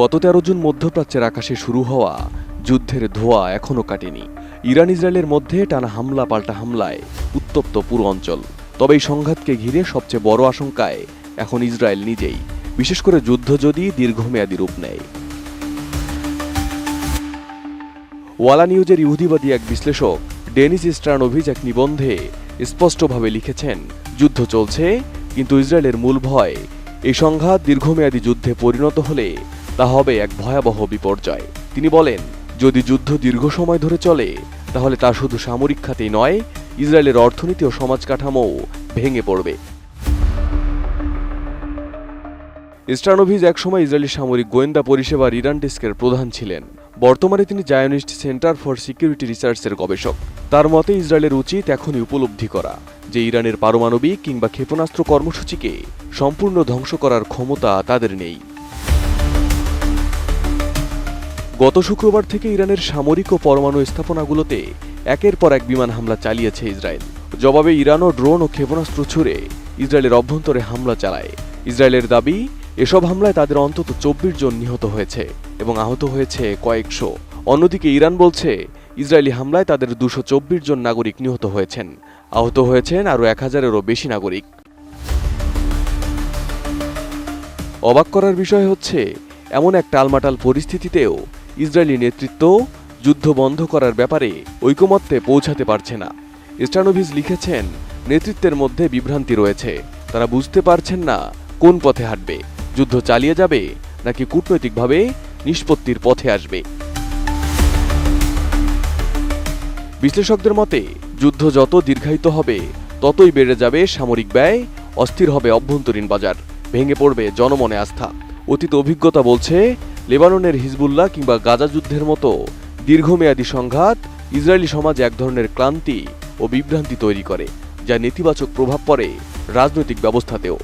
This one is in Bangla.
গত তেরো জুন মধ্যপ্রাচ্যের আকাশে শুরু হওয়া যুদ্ধের ধোয়া এখনও কাটেনি। ইরান ইসরায়েলের মধ্যে টানা হামলা পাল্টা হামলায় উত্তপ্ত পুরো অঞ্চল। তবে এই সংঘাতকে ঘিরে সবচেয়ে বড় আশঙ্কায় এখন ইসরায়েল নিজেই, বিশেষ করে যুদ্ধ যদি দীর্ঘমেয়াদী রূপ নেয়। ওয়ালা নিউজের ইহুদিবাদী এক বিশ্লেষক, ডেনিস স্ট্রানোভিচ এক নিবন্ধে স্পষ্টভাবে লিখেছেন, যুদ্ধ চলছে, কিন্তু ইসরায়েলের মূল ভয়, এই সংঘাত দীর্ঘমেয়াদী যুদ্ধে পরিণত হলে তা হবে এক ভয়াবহ বিপর্যয়। তিনি বলেন, যদি যুদ্ধ দীর্ঘ সময় ধরে চলে, তাহলে তা শুধু সামরিক খাতেই নয়, ইসরায়েলের অর্থনীতি ও সমাজ কাঠামোও ভেঙে পড়বে। স্টানোভিজ একসময় ইসরায়েলি সামরিক গোয়েন্দা পরিষেবার ইরান ডেস্কের প্রধান ছিলেন। বর্তমানে তিনি জায়নিস্ট সেন্টার ফর সিকিউরিটি রিসার্চের গবেষক। তার মতে, ইসরায়েলের উচিত এখনই উপলব্ধি করা যে ইরানের পারমাণবিক কিংবা ক্ষেপণাস্ত্র কর্মসূচিকে সম্পূর্ণ ধ্বংস করার ক্ষমতা তাদের নেই। গত শুক্রবার থেকে ইরানের সামরিক ও পরমাণু স্থাপনাগুলোতে একের পর এক বিমান হামলা চালিয়েছে ইসরায়েল। জবাবে ইরানও ড্রোন ও ক্ষেপণাস্ত্র ছুড়ে ইসরায়েলের অভ্যন্তরে হামলা চালায়। ইসরায়েলের দাবি, এসব হামলায় তাদের অন্তত চব্বিশ জন নিহত হয়েছে এবং আহত হয়েছে কয়েকশো। অন্যদিকে ইরান বলছে, ইসরায়েলি হামলায় তাদের দুশো চব্বিশ জন নাগরিক নিহত হয়েছেন। আহত হয়েছেন আরও এক হাজারেরও বেশি নাগরিক। অবাক করার বিষয় হচ্ছে, এমন এক টালমাটাল পরিস্থিতিতেও ইসরায়েলি নেতৃত্ব যুদ্ধ বন্ধ করার ব্যাপারে ঐকমত্যে পৌঁছাতে পারছে না। স্টানোভিজ লিখেছেন, নেতৃত্বের মধ্যে বিভ্রান্তি রয়েছে। তারা বুঝতে পারছেন না কোন পথে হাঁটবে, যুদ্ধ চালিয়ে যাবে নাকি কূটনৈতিকভাবে নিষ্পত্তির পথে আসবে। বিশ্লেষকদের মতে, যুদ্ধ যত দীর্ঘায়িত হবে, ততই বেড়ে যাবে সামরিক ব্যয়, অস্থির হবে অভ্যন্তরীণ বাজার, ভেঙে পড়বে জনমনে আস্থা। অতীত অভিজ্ঞতা বলছে লেবাননের হিজবুল্লাহ কিংবা গাজা যুদ্ধের মতো দীর্ঘমেয়াদী সংঘাত ইসরায়েলি সমাজে এক ধরনের ক্লান্তি ও বিভ্রান্তি তৈরি করে, যা নেতিবাচক প্রভাব পড়ে রাজনৈতিক ব্যবস্থাতেও।